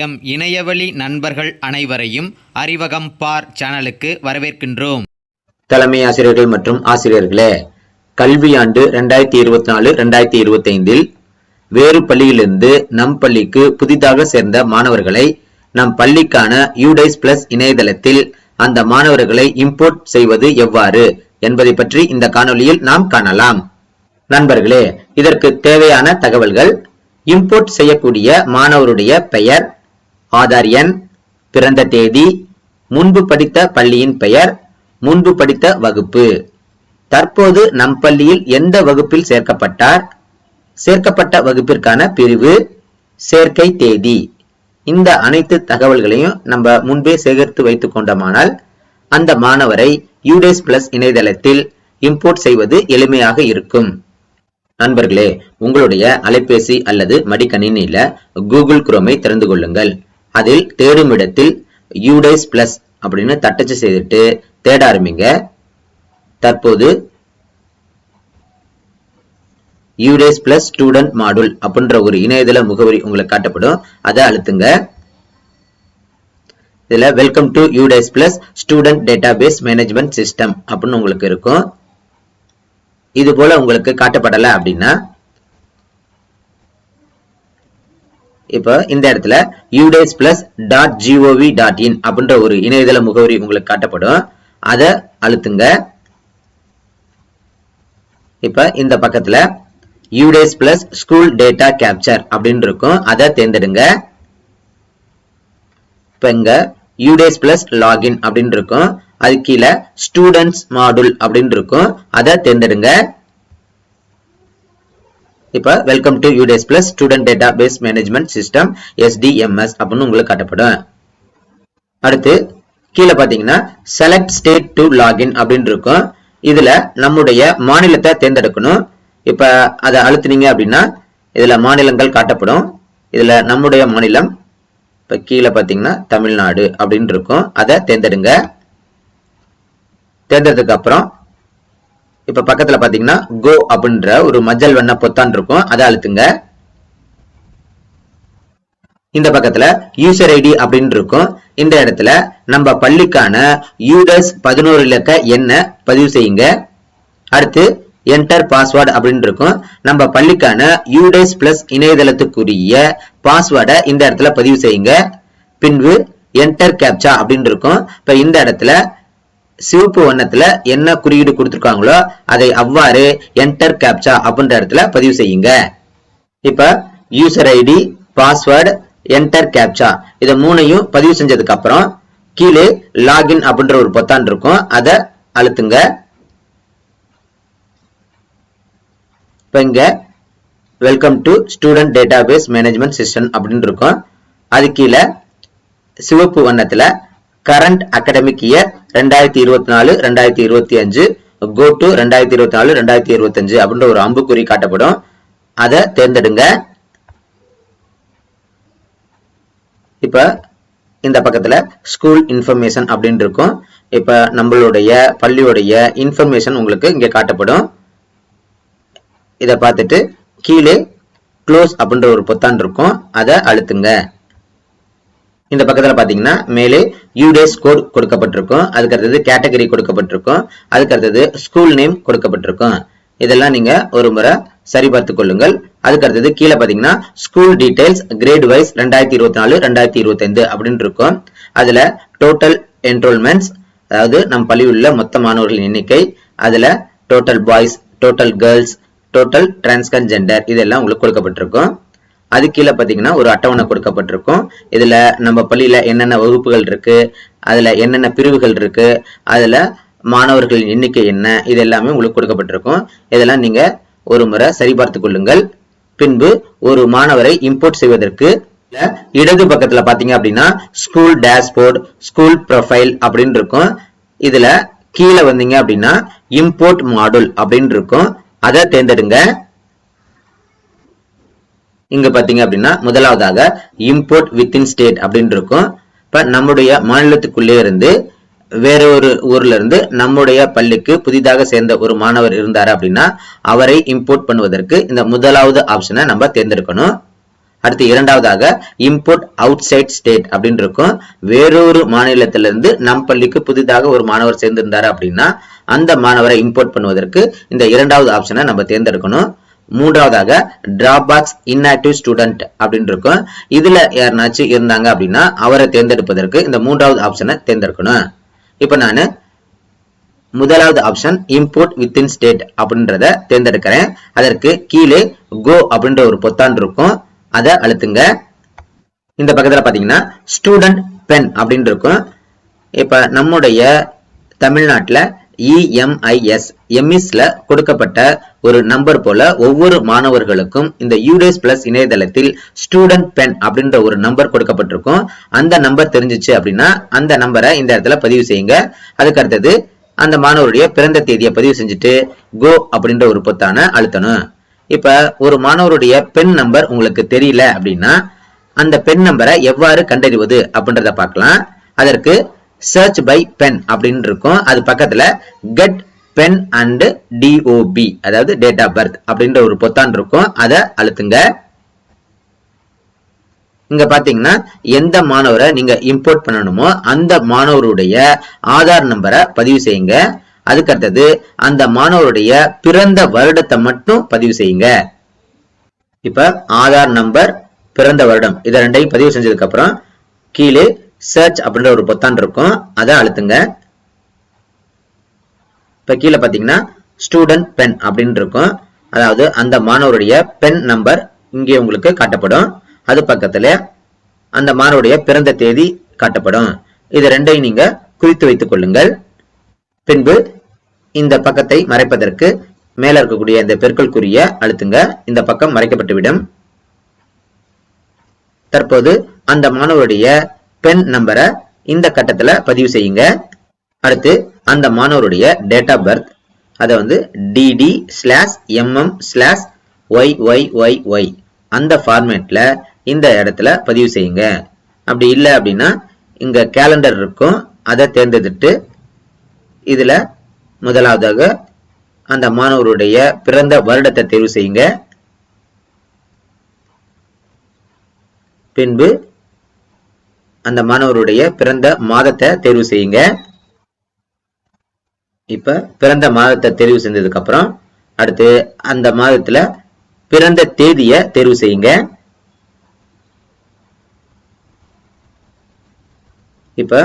M இணையவழி நண்பர்கள் அனைவரையும் அறிவகம் பார் சேனலுக்கு வரவேற்கின்றோம். தலைமை ஆசிரியர்கள் மற்றும் ஆசிரியர்களே கல்வியாண்டு ரெண்டாயிரத்தி இருபத்தி நாலு ரெண்டாயிரத்தி இருபத்தி ஐந்தில் வேறு பள்ளியிலிருந்து நம் பள்ளிக்கு புதிதாக சேர்ந்த மாணவர்களை நம் பள்ளிக்கான யூடைஸ் பிளஸ் இணையதளத்தில் அந்த மாணவர்களை இம்போர்ட் செய்வது எவ்வாறு என்பதை பற்றி இந்த காணொளியில் நாம் காணலாம். நண்பர்களே இதற்கு தேவையான தகவல்கள் இம்போர்ட் செய்யக்கூடிய மாணவருடைய பெயர் ஆதார் எண் பிறந்த தேதி முன்பு படித்த பள்ளியின் பெயர் முன்பு படித்த வகுப்பு. தற்போது நம் பள்ளியில் எந்த வகுப்பில் சேர்க்கப்பட்டார்? சேர்க்கப்பட்ட வகுப்பிற்கான பிரிவு சேர்க்கை தேதி. இந்த அனைத்து தகவல்களையும் நம்ம முன்பே சேகரித்து வைத்துக் கொண்டோமானால் அந்த மாணவரை யூடேஸ் பிளஸ் இணையதளத்தில் இம்போர்ட் செய்வது எளிமையாக இருக்கும். நண்பர்களே உங்களுடைய அலைபேசி அல்லது மடிக்கணினியில கூகுள் குரோமை திறந்து கொள்ளுங்கள். அதில் தேடும் இடத்தில் யூடைஸ் பிளஸ் அப்படின்னு தட்டச்சு செய்துட்டு தேட ஆரம்பிங்க. தற்போது யூடேஸ் பிளஸ் ஸ்டூடெண்ட் மாடுல் அப்படின்ற ஒரு இணையதள முகவரி உங்களுக்கு காட்டப்படும். அதை அழுத்துங்க. இதில் welcome to UDISE plus student database management system அப்படின்னு உங்களுக்கு இருக்கும். இது போல உங்களுக்கு காட்டப்படலை அப்படின்னா இப்போ இந்த இடத்துல UDISE plus dot GOV dot in அப்படின்ற ஒரு இணையதள முகவரி உங்களுக்கு காட்டப்படும். அதை அழுத்துங்க. இப்ப இந்த பக்கத்துல UDISE plus school data capture அப்படின்னு இருக்கும். அதை தேர்ந்தெடுங்க. இப்போ இங்கே யூடேஸ் பிளஸ் லாகின் அப்படின்னு இருக்கும். அது கீழே ஸ்டூடெண்ட்ஸ் மாடுல் அப்படின்னு இருக்கும். அதை தேர்ந்தெடுங்க. இப்போ welcome to UDISE plus student database management system SDMS அப்படின்னு உங்களுக்கு காட்டப்படும். அடுத்து கீழே பார்த்தீங்கன்னா செலக்ட் ஸ்டேட் டு லாகின் அப்படின்னு இருக்கும். இதுல நம்முடைய மாநிலத்தை தேர்ந்தெடுக்கணும். இப்ப அதை அழுத்துனீங்க அப்படின்னா இதுல மாநிலங்கள் காட்டப்படும். இதுல நம்முடைய மாநிலம் இப்போ கீழே பார்த்தீங்கன்னா தமிழ்நாடு அப்படின்னு இருக்கும். அதை தேர்ந்தெடுங்க. தேர்ந்தெடுத்ததுக்கு அப்புறம் இப்ப பக்கத்துல பாத்தீங்கன்னா கோ அப்படின்ற ஒரு மஞ்சள் வண்ண பொத்தான் இருக்கும். அதை அழுத்துங்க. இந்த பக்கத்துல யூசர் ஐடி அப்படின்னு இருக்கும். இந்த இடத்துல நம்ம பள்ளிக்கான யூடஸ் பதினோரு இலக்க எண்ணை பதிவு செய்யுங்க. அடுத்து என்டர் பாஸ்வேர்டு அப்படின்னு இருக்கும். நம்ம பள்ளிக்கான யூடேஸ் பிளஸ் இணையதளத்துக்குரிய பாஸ்வேர்டை இந்த இடத்துல பதிவு செய்யுங்க. பின்பு என்டர் கேப்சா அப்படின்னு இருக்கும். இப்ப இந்த இடத்துல சிவப்பு வண்ணத்துல என்ன குறியீடு கொடுத்துருக்காங்களோ அதை அவ்வாறு என்டர் கேப்சா அப்படின்ற இடத்துல பதிவு செய்யுங்க. இப்ப user ID password enter captcha இதை மூணையும் பதிவு செஞ்சதுக்கு அப்புறம் கீழே லாகின் அப்படின்ற ஒரு பொத்தான் இருக்கும். அதை அழுத்துங்க. இங்க welcome to student database management system அப்படின்னு இருக்கும். அது கீழே சிவப்பு வண்ணத்துல கரண்ட் அகடமிக் இயர் ரெண்டாயிரத்தி இருபத்தி நாலு ரெண்டாயிரத்தி இருபத்தி அஞ்சு கோ டு ரெண்டாயிரத்தி இருபத்தி நாலு ரெண்டாயிரத்தி இருபத்தி அஞ்சு அப்படின்ற ஒரு அம்புக்குறி காட்டப்படும். அதை தேர்ந்தெடுங்க. இப்ப இந்த பக்கத்துல ஸ்கூல் இன்ஃபர்மேஷன் அப்படின்னு இருக்கும். இப்ப நம்மளுடைய பள்ளியுடைய இன்ஃபர்மேஷன் உங்களுக்கு இங்க காட்டப்படும். இதை பார்த்துட்டு கீழே க்ளோஸ் அப்படின்ற ஒரு பொத்தான் இருக்கும். அதை அழுத்துங்க. இந்த பக்கத்தில் பார்த்தீங்கன்னா மேலே யூடேஸ் கோட் கொடுக்கப்பட்டிருக்கும். அதுக்கு அடுத்தது கேட்டகரி கொடுக்கப்பட்டிருக்கும். அதுக்கு அடுத்தது ஸ்கூல் நேம் கொடுக்கப்பட்டிருக்கும். இதெல்லாம் நீங்க ஒரு முறை சரிபார்த்து கொள்ளுங்கள். அதுக்கு அடுத்தது கீழே பாத்தீங்கன்னா ஸ்கூல் டீடைல்ஸ் கிரேட் வைஸ் ரெண்டாயிரத்தி இருபத்தி நாலு ரெண்டாயிரத்தி இருபத்தைந்து அப்படின்னு இருக்கும். அதுல டோட்டல் என்ரோல்மெண்ட்ஸ் அதாவது நம் பள்ளியுள்ள மொத்த மாணவர்களின் எண்ணிக்கை அதுல total boys total girls total transgender இதெல்லாம் உங்களுக்கு கொடுக்கப்பட்டிருக்கும். அது கீழே பார்த்தீங்கன்னா ஒரு அட்டவணை கொடுக்கப்பட்டிருக்கும். இதில் நம்ம பள்ளியில் என்னென்ன வகுப்புகள் இருக்குது அதில் என்னென்ன பிரிவுகள் இருக்குது அதில் மாணவர்களின் எண்ணிக்கை என்ன இது எல்லாமே உங்களுக்கு கொடுக்கப்பட்டிருக்கும். இதெல்லாம் நீங்கள் ஒரு முறை சரிபார்த்து கொள்ளுங்கள். பின்பு ஒரு மாணவரை இம்போர்ட் செய்வதற்கு இடது பக்கத்துல பாத்தீங்க அப்படின்னா ஸ்கூல் டேஷ்போர்ட் ஸ்கூல் ப்ரொஃபைல் அப்படின்னு இருக்கும். இதுல கீழே வந்தீங்க அப்படின்னா இம்போர்ட் மாடுல் அப்படின்னு இருக்கும். அதை தேர்ந்தெடுங்க. இங்க பாத்தீங்க அப்படின்னா முதலாவதாக இம்போர்ட் வித்தின் ஸ்டேட் அப்படின்னு இருக்கும். இப்ப நம்முடைய மாநிலத்துக்குள்ளே இருந்து வேற ஒரு ஊர்ல இருந்து நம்முடைய பள்ளிக்கு புதிதாக சேர்ந்த ஒரு மாணவர் இருந்தார் அப்படின்னா அவரை இம்போர்ட் பண்ணுவதற்கு இந்த முதலாவது ஆப்ஷனை நம்ம தேர்ந்தெடுக்கணும். அடுத்து இரண்டாவதாக இம்போர்ட் அவுட் சைட் ஸ்டேட் அப்படின்னு இருக்கும். வேறொரு மாநிலத்திலிருந்து நம் பள்ளிக்கு புதிதாக ஒரு மாணவர் சேர்ந்திருந்தாரு அப்படின்னா அந்த மாணவரை இம்போர்ட் பண்ணுவதற்கு இந்த இரண்டாவது ஆப்ஷனை நம்ம தேர்ந்தெடுக்கணும். மூன்றாவதாக டிராபாக்ஸ் இன்ஆக்டிவ் ஸ்டூடெண்ட் அப்படின்னு இருக்கும். இதுல யாருனாச்சும் இருந்தாங்க அப்படின்னா அவரை தேர்ந்தெடுப்பதற்கு இந்த மூன்றாவது ஆப்ஷனை தேர்ந்தெடுக்கணும். இப்போ நான் முதலாவது ஆப்ஷன் இம்போர்ட் வித்தின் ஸ்டேட் அப்படின்றத தேர்ந்தெடுக்கிறேன். அதற்கு கீழே கோ அப்படின்ற ஒரு பொத்தான் இருக்கும். அதை அழுத்துங்க. இந்த பக்கத்துல பாத்தீங்கன்னா ஸ்டூடெண்ட் பென் அப்படின்னு இருக்கும். இப்போ நம்முடைய தமிழ்நாட்டுல இஎம்ஐஎஸ் எம்இஸில் கொடுக்கப்பட்ட ஒரு நம்பர் போல ஒவ்வொரு மாணவர்களுக்கும் இந்த யூடேஸ் பிளஸ் இணையதளத்தில் ஸ்டூடெண்ட் பென் அப்படின்ற ஒரு நம்பர் கொடுக்கப்பட்டிருக்கும். அந்த நம்பர் தெரிஞ்சிச்சு அப்படின்னா அந்த நம்பரை இந்த இடத்துல பதிவு செய்யுங்க. அதுக்கு அடுத்தது அந்த மாணவருடைய பிறந்த தேதியை பதிவு செஞ்சுட்டு கோ அப்படின்ற ஒரு பொத்தான அழுத்தணும். இப்ப ஒரு மாணவருடைய பென் நம்பர் உங்களுக்கு தெரியல அப்படின்னா அந்த பென் நம்பரை எவ்வாறு கண்டறிவது அப்படின்றத பார்க்கலாம். அதற்கு சர்ச் பை பென் அப்படின்னு இருக்கும். அது பக்கத்துல கெட் பென் அண்ட் டிஓபி அதாவது டேட் ஆஃப் பர்த் அப்படின்ற ஒரு பொத்தான் இருக்கும். அதை அழுத்துங்க. இங்க பாத்தீங்கன்னா எந்த மாணவரை நீங்க இம்போர்ட் பண்ணணுமோ அந்த மாணவருடைய ஆதார் நம்பரை பதிவு செய்யுங்க. அதுக்கு அடுத்தது அந்த மாணவருடைய பிறந்த வருடத்தை மட்டும் பதிவு செய்யுங்க. இப்ப ஆதார் நம்பர் பிறந்த வருடம் இதை ரெண்டையும் பதிவு செஞ்சதுக்கு அப்புறம் கீழே சர்ச் அப்படின்ற ஒரு பொத்தான் இருக்கும். அதை அழுத்துங்க. இப்போ கீழே பார்த்தீங்கன்னா ஸ்டூடெண்ட் பென் அப்படின்னு இருக்கும். அதாவது அந்த மாணவருடைய பென் நம்பர் இங்கே உங்களுக்கு காட்டப்படும். அது பக்கத்தில் அந்த மாணவருடைய பிறந்த தேதி காட்டப்படும். இது ரெண்டையும் நீங்க குறித்து வைத்துக் கொள்ளுங்கள். பின்பு இந்த பக்கத்தை மறைப்பதற்கு மேல இருக்கக்கூடிய இந்த பெருக்கல் குறிய அழுத்துங்க. இந்த பக்கம் மறைக்கப்பட்டுவிடும். தற்போது அந்த மாணவருடைய பெண் நம்பரை இந்த கட்டத்தில் பதிவு செய்யுங்க. அடுத்து அந்த மாணவருடைய டேட் ஆஃப் பர்த் அதை வந்து DD slash MM slash Y Y Y Y அந்த ஃபார்மேட்ல இந்த இடத்துல பதிவு செய்யுங்க. அப்படி இல்லை அப்படின்னா இங்கே கேலண்டர் இருக்கும். அதை தேர்ந்தெடுத்து இதுல முதலாவதாக அந்த மாணவருடைய பிறந்த வருடத்தை தேர்வு செய்யுங்க. பின்பு அந்த மாணவருடைய பிறந்த மாதத்தை தேர்வு செய்யுங்க. இப்ப பிறந்த மாதத்தை தெரிவு செஞ்சதுக்கு அப்புறம் அடுத்து அந்த மாதத்துல பிறந்த தேதியை தேர்வு செய்யுங்க. இப்ப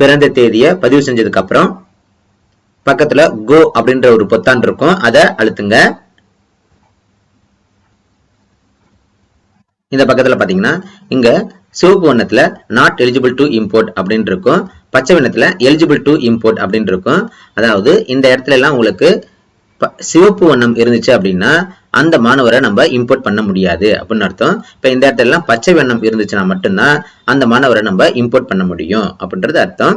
பிறந்த தேதியை பதிவு செஞ்சதுக்கு அப்புறம் பக்கத்துல கோ அப்படின்ற ஒரு பொத்தான் இருக்கும் அதை அழுத்துங்க. இந்த பக்கத்துல பாத்தீங்கன்னா இங்க சிவப்பு வண்ணத்துல நாட் எலிஜிபிள் டு இம்போர்ட் அப்படின்னு இருக்கும். பச்சை வண்ணத்துல எலிஜிபிள் டு இம்போர்ட் அப்படின்னு இருக்கும். அதாவது இந்த இடத்துல எல்லாம் உங்களுக்கு சிவப்பு வண்ணம் இருந்துச்சு அப்படின்னா அந்த மாணவரை நம்ம இம்போர்ட் பண்ண முடியாது அப்படின்னு அர்த்தம். இப்போ இந்த இடத்துல எல்லாம் பச்சை வண்ணம் இருந்துச்சுன்னா மட்டும்தான் அந்த மாணவரை நம்ம இம்போர்ட் பண்ண முடியும் அப்படின்றது அர்த்தம்.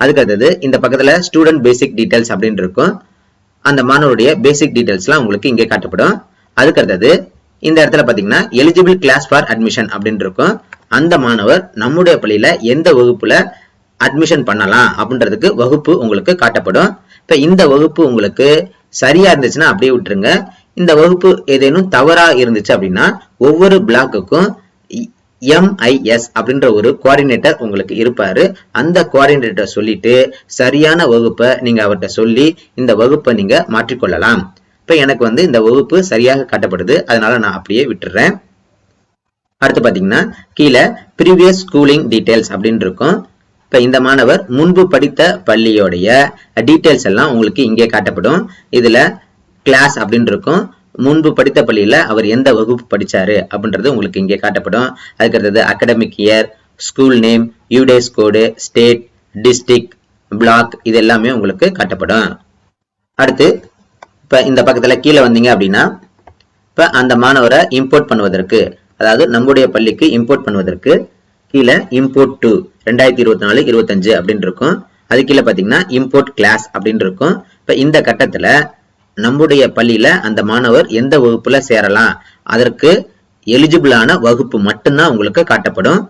அதுக்கு அடுத்தது இந்த பக்கத்துல ஸ்டூடெண்ட் பேசிக் டீடைல்ஸ் அப்படின்னு இருக்கும். அந்த மாணவருடைய பேசிக் டீட்டெயில்ஸ்லாம் உங்களுக்கு இங்கே காட்டப்படும். அதுக்கு அடுத்தது இந்த இடத்துல பாத்தீங்கன்னா எலிஜிபிள் கிளாஸ் ஃபார் அட்மிஷன் அப்படின்னு இருக்கும். அந்த மாணவர் நம்முடைய பள்ளியில எந்த வகுப்புல அட்மிஷன் பண்ணலாம் அப்படின்றதுக்கு வகுப்பு உங்களுக்கு காட்டப்படும். இப்போ இந்த வகுப்பு உங்களுக்கு சரியா இருந்துச்சுன்னா அப்படியே விட்டுருங்க. இந்த வகுப்பு ஏதேனும் தவறா இருந்துச்சு அப்படின்னா ஒவ்வொரு பிளாக்குக்கும் எம்ஐஎஸ் அப்படின்ற ஒரு குவாடினேட்டர் உங்களுக்கு இருப்பாரு. அந்த கோஆர்டினேட்டர் சொல்லிட்டு சரியான வகுப்பை நீங்க அவர்கிட்ட சொல்லி இந்த வகுப்பை நீங்க மாற்றிக்கொள்ளலாம். இப்போ எனக்கு வந்து இந்த வகுப்பு சரியாக காட்டப்படுது. அதனால நான் அப்படியே விட்டுறேன். அடுத்து பார்த்தீங்கன்னா கீழே ப்ரீவியஸ் ஸ்கூலிங் டீட்டெயில்ஸ் அப்படின்னு இருக்கும். இப்போ இந்த மாணவர் முன்பு படித்த பள்ளியோடைய டீட்டெயில்ஸ் எல்லாம் உங்களுக்கு இங்கே காட்டப்படும். இதுல கிளாஸ் அப்படின்னு இருக்கும். முன்பு படித்த பள்ளியில அவர் எந்த வகுப்பு படிச்சாரு அப்படின்றது உங்களுக்கு இங்கே காட்டப்படும். அதுக்கு அடுத்தது academic year school name UDISE code state district block இது எல்லாமே உங்களுக்கு காட்டப்படும். அடுத்து இப்போ இந்த பக்கத்துல கீழே வந்தீங்க அப்படின்னா இப்போ அந்த மாணவரை இம்போர்ட் பண்ணுவதற்கு அதாவது நம்முடைய பள்ளிக்கு இம்போர்ட் பண்ணுவதற்கு கீழே இம்போர்ட் டு ரெண்டாயிரத்தி இருபத்தி நாலு இருபத்தஞ்சு அப்படின்னு இருக்கும். அது கீழே பார்த்தீங்கன்னா இம்போர்ட் கிளாஸ் அப்படின்னு இருக்கும். இப்போ இந்த கட்டத்தில் நம்முடைய பள்ளியில அந்த மாணவர் எந்த வகுப்பில் சேரலாம்? அதற்கு எலிஜிபிளான வகுப்பு மட்டும்தான் உங்களுக்கு காட்டப்படும்.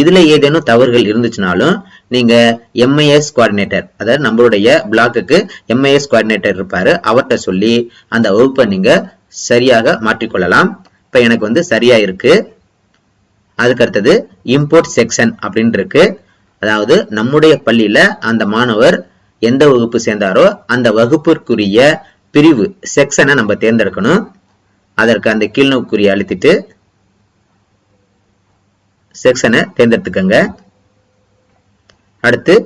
இதுல ஏதேனும் தவறுகள் இருந்துச்சுனாலும் நீங்கள் எம்ஐஎஸ் குவாடினேட்டர் அதாவது நம்மளுடைய பிளாக்குக்கு எம்ஐஎஸ் குவாடினேட்டர் இருப்பார். அவர்கிட்ட சொல்லி அந்த வகுப்பை நீங்கள் சரியாக மாற்றிக்கொள்ளலாம். இப்போ எனக்கு வந்து சரியா இருக்கு. அதுக்கு அடுத்தது இம்போர்ட் செக்ஷன் அப்படின்னு இருக்கு. அதாவது நம்முடைய பள்ளியில அந்த மாணவர் எந்த வகுப்பு சேர்ந்தாரோ அந்த வகுப்பிற்குரிய பிரிவு செக்ஷனை நம்ம தேர்ந்தெடுக்கணும். அதற்கு அந்த கீழ்நோக்குரிய அழுத்திட்டு செக்ஷனை தேர்ந்தெடுத்துக்கோங்க. அடுத்து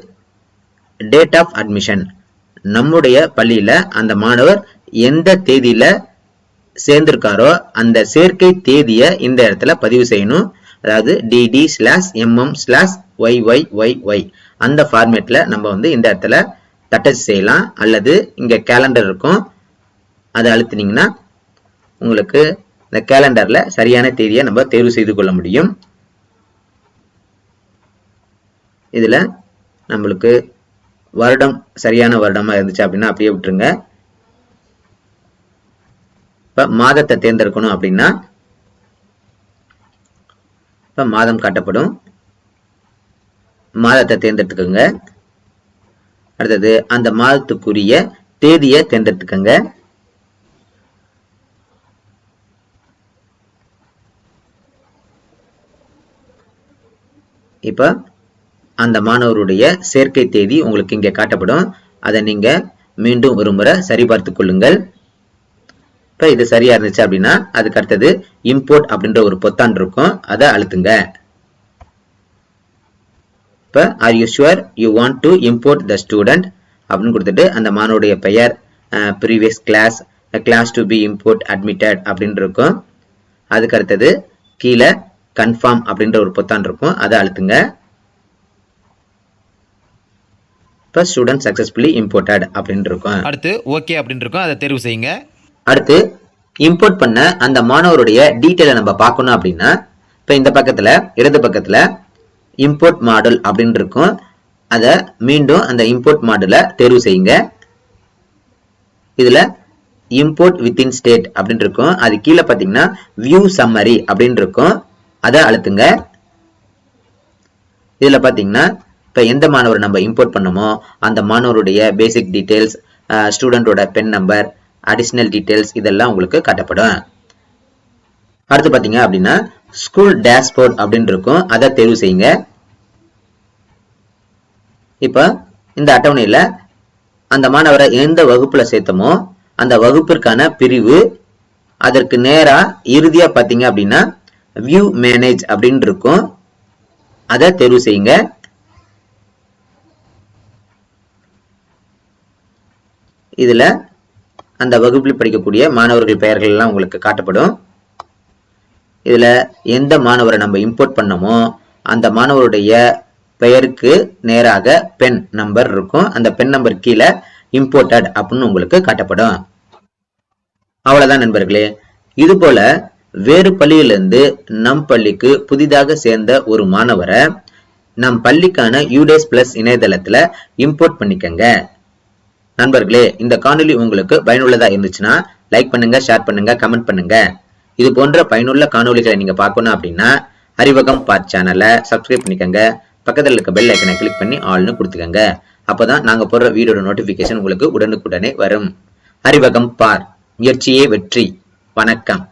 டேட் ஆஃப் அட்மிஷன் நம்முடைய பள்ளியில அந்த மாணவர் எந்த தேதியில் சேர்ந்திருக்காரோ அந்த சேர்க்கை தேதியை இந்த இடத்துல பதிவு செய்யணும். அதாவது DD slash MM slash Y Y Y Y அந்த ஃபார்மேட்டில் நம்ம வந்து இந்த இடத்துல தட்டச்சு செய்யலாம். அல்லது இங்கே கேலண்டர் இருக்கும். அதை அழுத்தினீங்கன்னா உங்களுக்கு இந்த கேலண்டரில் சரியான தேதியை நம்ம தேர்வு செய்து கொள்ள முடியும். இதில் நம்மளுக்கு வருடம் சரியான வருடமாக இருந்துச்சு அப்படின்னா அப்படியே விட்டுருங்க. இப்போ மாதத்தை தேர்ந்தெடுக்கணும் அப்படின்னா இப்போ மாதம் காட்டப்படும். மாதத்தை தேர்ந்தெடுத்துக்கோங்க. அடுத்தது அந்த மாதத்துக்குரிய தேதியை தேர்ந்தெடுத்துக்கோங்க. இப்ப அந்த மாணவருடைய சேர்க்கை தேதி உங்களுக்கு இங்கே காட்டப்படும். அதை நீங்க மீண்டும் ஒரு முறை சரிபார்த்து கொள்ளுங்கள். இப்போ இது சரியா இருந்துச்சு அப்படின்னா அதுக்கு அடுத்தது இம்போர்ட் அப்படின்ற ஒரு பொத்தான் இருக்கும். அதை அழுத்துங்க. இப்போ are you sure you want to import the student அப்படின்னு கொடுத்துட்டு அந்த மாணவருடைய பெயர் previous class class to be import admitted அப்படின்னு இருக்கும். அதுக்கு அடுத்தது கீழே கன்ஃபார்ம் அப்படின்ற ஒரு பொத்தான் இருக்கும். அதை அழுத்துங்க. இப்போ ஸ்டூடெண்ட் சக்ஸஸ்ஃபுல்லி இம்போர்ட்டட் அப்படின்னு இருக்கும். அடுத்து ஓகே அப்படின்னு இருக்கும். அதை தேர்வு செய்யுங்க. அடுத்து இம்போர்ட் பண்ண அந்த மாணவருடைய டீட்டெயிலை நம்ம பார்க்கணும் அப்படின்னா இப்போ இந்த பக்கத்துல இடது பக்கத்துல இம்போர்ட் மாடல் அப்படின்னு இருக்கும். அதை மீண்டும் அந்த இம்போர்ட் மாடலை தேர்வு செய்யுங்க. இதில் இம்போர்ட் வித்தின் ஸ்டேட் அப்படின்னு இருக்கும். அது கீழே பார்த்தீங்கன்னா வியூ சம்மரி அப்படின்னு இருக்கும். அதை அழுத்துங்க. இதில் பார்த்தீங்கன்னா இப்போ எந்த மாணவர் நம்ம இம்போர்ட் பண்ணமோ அந்த மாணவருடைய பேசிக் டீட்டெயில்ஸ் ஸ்டூடெண்டோட பென் நம்பர் அடிஷனல் டீடைல்ஸ் இதெல்லாம் உங்களுக்கு காட்டப்படும். அடுத்து பார்த்தீங்க அப்படின்னா ஸ்கூல் டேஷ்போர்ட் அப்படின்னு இருக்கும். அதை தேர்வு செய்யுங்க. இப்போ இந்த அட்டவணையில் அந்த மாணவரை எந்த வகுப்பில் சேர்த்தமோ அந்த வகுப்பிற்கான பிரிவு அதற்கு நேராக இறுதியாக பார்த்தீங்க அப்படின்னா வியூ மேனேஜ் அப்படின்னு இருக்கும். அதை தேர்வு செய்யுங்க. இதில் அந்த வகுப்பில் படிக்கக்கூடிய மாணவர்கள் பெயர்கள் எல்லாம் உங்களுக்கு காட்டப்படும். இதுல எந்த மாணவரை நம்ம இம்போர்ட் பண்ணமோ அந்த மாணவருடைய பெயருக்கு நேராக பெண் நம்பர் இருக்கும். அந்த பெண் நம்பர் கீழே இம்போர்ட்டட் அப்படின்னு உங்களுக்கு காட்டப்படும். அவ்வளவுதான் நண்பர்களே. இது போல வேறு பள்ளியிலிருந்து நம் பள்ளிக்கு புதிதாக சேர்ந்த ஒரு மாணவரை நம் பள்ளிக்கான யூடேஸ் பிளஸ் இணையதளத்துல இம்போர்ட் பண்ணிக்கங்க. நண்பர்களே இந்த காணொலி உங்களுக்கு பயனுள்ளதாக இருந்துச்சுன்னா லைக் பண்ணுங்க ஷேர் பண்ணுங்க கமெண்ட் பண்ணுங்க. இது போன்ற பயனுள்ள காணொளிகளை நீங்க பார்க்கணும் அப்படின்னா அறிவகம் பார்ட் சேனலை சப்ஸ்கிரைப் பண்ணிக்கங்க. பக்கத்தில் இருக்க பெல் ஐக்கனை கிளிக் பண்ணி ஆல்னு கொடுத்துக்கங்க. அப்பதான் நாங்க போடுற வீடியோட நோட்டிபிகேஷன் உங்களுக்கு உடனுக்குடனே வரும். அறிவகம் பார் முயற்சியே வெற்றி. வணக்கம்.